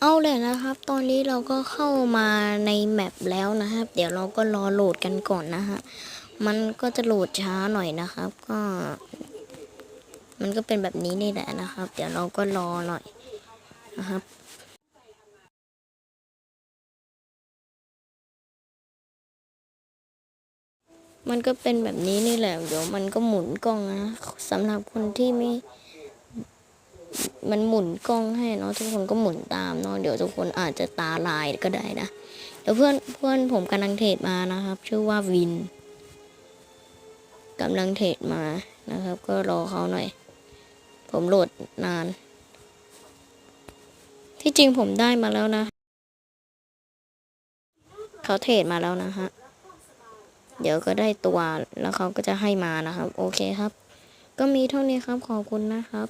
เอาเลยนะครับ ตอนนี้เราก็เข้ามาในแมปแล้วนะครับ เดี๋ยวเราก็รอโหลดกันก่อนนะฮะ มันก็จะโหลดช้าหน่อยนะครับ ก็ มันก็เป็นแบบนี้นี่แหละนะครับ เดี๋ยวเราก็รอหน่อยนะครับมันก็เป็นแบบนี้นี่แหละ เดี๋ยวมันก็หมุนกล้องนะสำหรับคนที่ไม่ มันหมุนกล้องให้เนาะทุกคนก็หมุนตามเนาะเดี๋ยวทุกคนอาจจะตาลายก็ได้นะเดี๋ยวเพื่อนเพื่อนผมกำลังเทรดมานะครับ ชื่อว่าวินกำลังเทรดมานะครับ ก็รอเขาหน่อย ผมโหลดนาน ที่จริงผมได้มาแล้วนะเขาเทรดมาแล้วนะฮะเดี๋ยวก็ได้ตัวแล้วเขาก็จะให้มานะครับ โอเคครับ ก็มีเท่านี้ครับขอบคุณนะครับ